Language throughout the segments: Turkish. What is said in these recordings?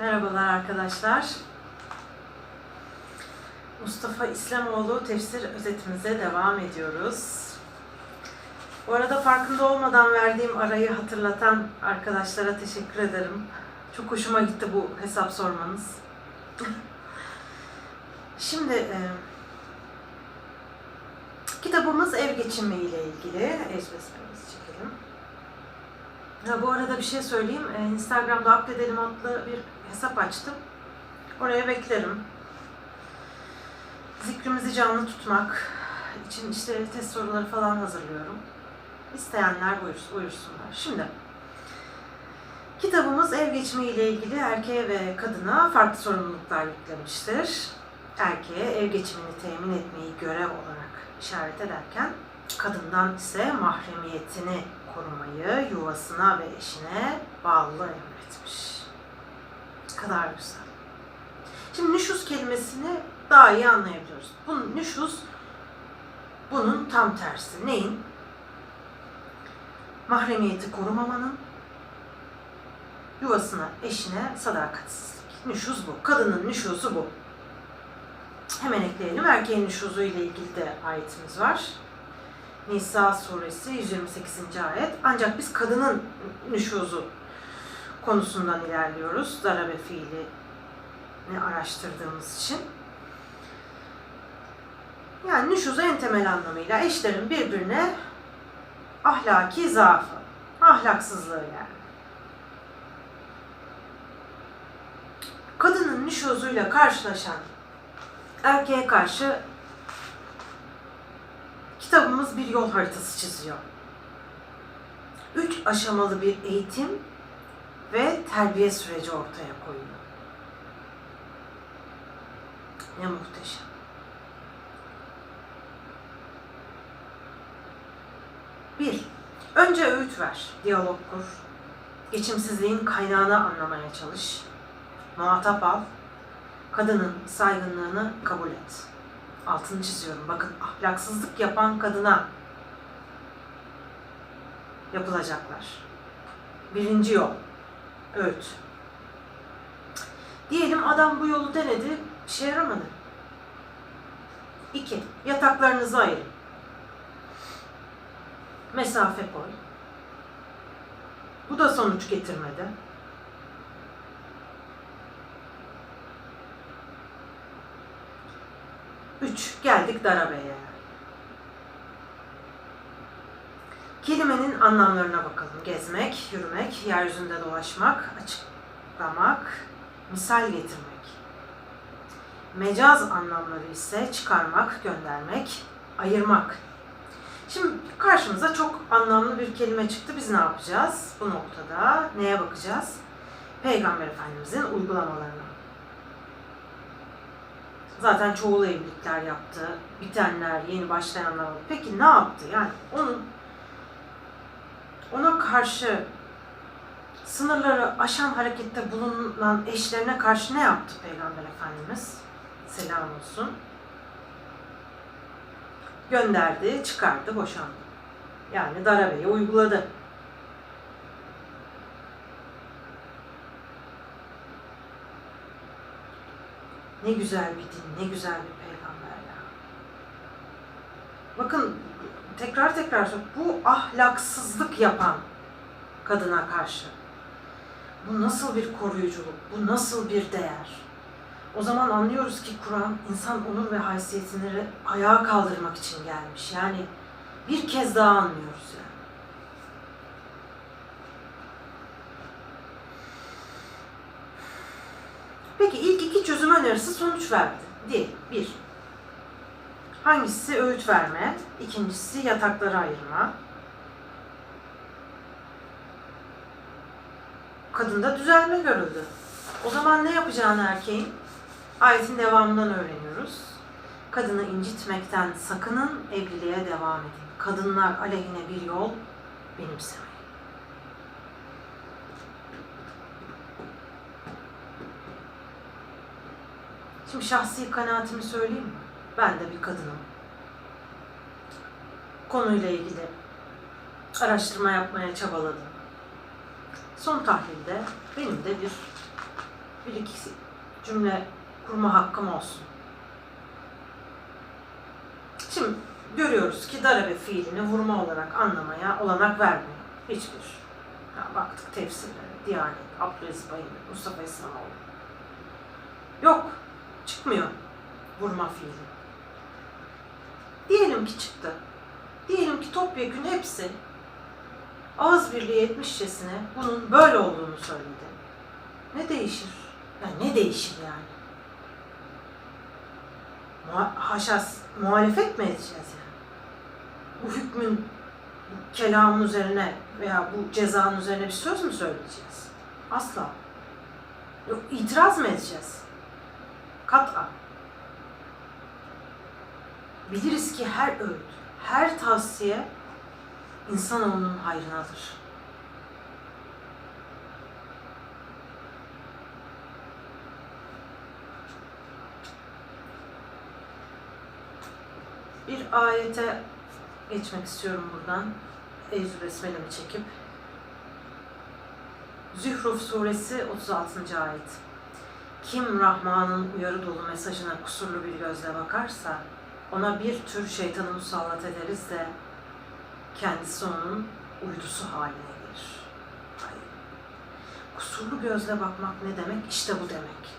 Merhabalar arkadaşlar. Mustafa İslamoğlu tefsir özetimize devam ediyoruz. Bu arada farkında olmadan verdiğim arayı hatırlatan arkadaşlara teşekkür ederim. Çok hoşuma gitti bu hesap sormanız. Şimdi e, kitabımız ev geçimi ile ilgili. Ezbesmemizi çekelim. Ha, bu arada bir şey söyleyeyim. Ee, Instagram'da Akdedelim adlı bir hesap açtım. Oraya beklerim. Zikrimizi canlı tutmak için işte test soruları falan hazırlıyorum. İsteyenler buyurs- buyursunlar. Şimdi kitabımız ev geçimi ile ilgili erkeğe ve kadına farklı sorumluluklar yüklemiştir. Erkeğe ev geçimini temin etmeyi görev olarak işaret ederken kadından ise mahremiyetini korumayı yuvasına ve eşine bağlılığı emretmiş. Kadar güzel. Şimdi nüşuz kelimesini daha iyi anlayabiliyoruz. Bu nüşuz bunun tam tersi. Neyin? Mahremiyeti korumamanın yuvasına, eşine sadakatsizlik. Nüşuz bu. Kadının nüşuzu bu. Hemen ekleyelim. Erkeğin nüşuzu ile ilgili de ayetimiz var. Nisa suresi 128. ayet. Ancak biz kadının nüşuzu konusundan ilerliyoruz. Darabe fiilini araştırdığımız için. Yani nüşuzu en temel anlamıyla eşlerin birbirine ahlaki zaafı, ahlaksızlığı yani. Kadının nüşuzuyla karşılaşan erkeğe karşı kitabımız bir yol haritası çiziyor. Üç aşamalı bir eğitim ve terbiye süreci ortaya koyuyor. Ne muhteşem. Bir, önce öğüt ver, diyalog kur. Geçimsizliğin kaynağını anlamaya çalış. Muhatap al. Kadının saygınlığını kabul et altını çiziyorum. Bakın ahlaksızlık yapan kadına yapılacaklar. Birinci yol. Öğüt. Diyelim adam bu yolu denedi, bir şey yaramadı. İki, yataklarınızı ayırın. Mesafe koy. Bu da sonuç getirmedi. Üç, geldik darabeye. Kelimenin anlamlarına bakalım. Gezmek, yürümek, yeryüzünde dolaşmak, açıklamak, misal getirmek. Mecaz anlamları ise çıkarmak, göndermek, ayırmak. Şimdi karşımıza çok anlamlı bir kelime çıktı. Biz ne yapacağız? Bu noktada neye bakacağız? Peygamber Efendimizin uygulamalarına. Zaten çoğul evlilikler yaptı. Bitenler, yeni başlayanlar oldu. Peki ne yaptı? Yani onun ona karşı sınırları aşan harekette bulunan eşlerine karşı ne yaptı Peygamber Efendimiz? Selam olsun. Gönderdi, çıkardı, boşandı. Yani darabeyi uyguladı. Ne güzel bir din, ne güzel bir peygamber ya. Bakın tekrar tekrar. Bu ahlaksızlık yapan kadına karşı. Bu nasıl bir koruyuculuk, bu nasıl bir değer? O zaman anlıyoruz ki Kur'an insan onur ve haysiyetini ayağa kaldırmak için gelmiş. Yani bir kez daha anlıyoruz yani. Peki ilk iki çözüm önerisi sonuç verdi. Değil. Bir. Hangisi öğüt verme, ikincisi yatakları ayırma. Kadında düzelme görüldü. O zaman ne yapacağını erkeğin? Ayetin devamından öğreniyoruz. Kadını incitmekten sakının, evliliğe devam edin. Kadınlar aleyhine bir yol benimsemeyin. Şimdi şahsi kanaatimi söyleyeyim mi? Ben de bir kadınım. Konuyla ilgili araştırma yapmaya çabaladım. Son tahlilde benim de bir bir iki cümle kurma hakkım olsun. Şimdi görüyoruz ki darabe fiilini vurma olarak anlamaya olanak vermiyor. Hiçbir. Ha, baktık tefsirlere, Diyanet, Abdülaziz Bayındır, Mustafa İslamoğlu. Yok, çıkmıyor vurma fiili. Diyelim ki çıktı. Diyelim ki topyekün hepsi ağız birliği etmişçesine bunun böyle olduğunu söyledi. Ne değişir? Yani ne değişir yani? Haşas muhalefet mi edeceğiz yani? Bu hükmün bu kelamın üzerine veya bu cezanın üzerine bir söz mü söyleyeceğiz? Asla. Yok, itiraz mı edeceğiz? Kat'a. Biliriz ki her öğüt, her tavsiye insanoğlunun hayrınadır. Bir ayete geçmek istiyorum buradan. Eyzü Besmele'mi çekip. Zühruf suresi 36. ayet. Kim Rahman'ın uyarı dolu mesajına kusurlu bir gözle bakarsa ona bir tür şeytanı musallat ederiz de kendisi onun uydusu haline gelir. Kusurlu gözle bakmak ne demek? İşte bu demek.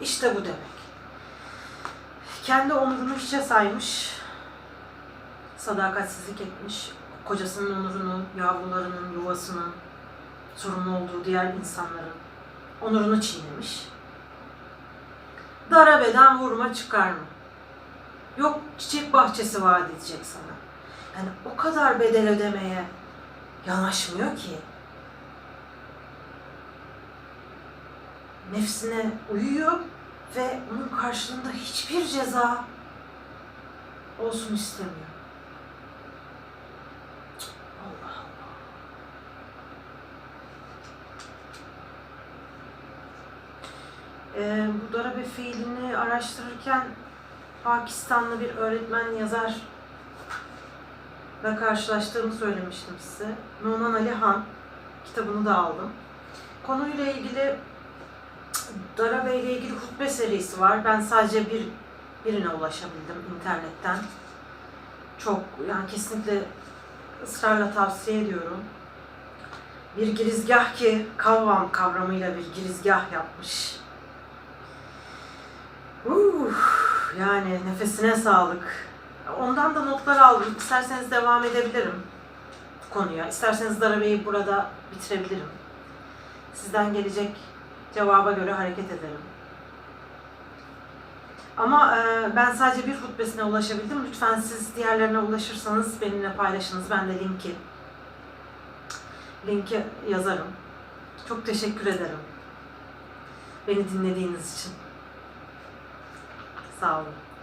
İşte bu demek. Kendi onurunu hiçe saymış, sadakatsizlik etmiş, kocasının onurunu, yavrularının, yuvasının, sorumlu olduğu diğer insanların onurunu çiğnemiş. Darabeden vurma çıkar mı? Yok çiçek bahçesi vaat edecek sana. Yani o kadar bedel ödemeye yanaşmıyor ki. Nefsine uyuyor ve onun karşılığında hiçbir ceza olsun istemiyor. Allah Allah. Ee, bu darabe fiilini araştırırken Pakistanlı bir öğretmen yazar ve karşılaştığımı söylemiştim size. Numan Ali Han kitabını da aldım. Konuyla ilgili Darabe ile ilgili hutbe serisi var. Ben sadece bir birine ulaşabildim internetten. Çok yani kesinlikle ısrarla tavsiye ediyorum. Bir girizgah ki kavvam kavramıyla bir girizgah yapmış. Uh, yani nefesine sağlık. Ondan da notlar aldım. İsterseniz devam edebilirim konuya. İsterseniz darabeyi burada bitirebilirim. Sizden gelecek cevaba göre hareket ederim. Ama e, ben sadece bir hutbesine ulaşabildim. Lütfen siz diğerlerine ulaşırsanız benimle paylaşınız. Ben de linki linki yazarım. Çok teşekkür ederim. Beni dinlediğiniz için. sal.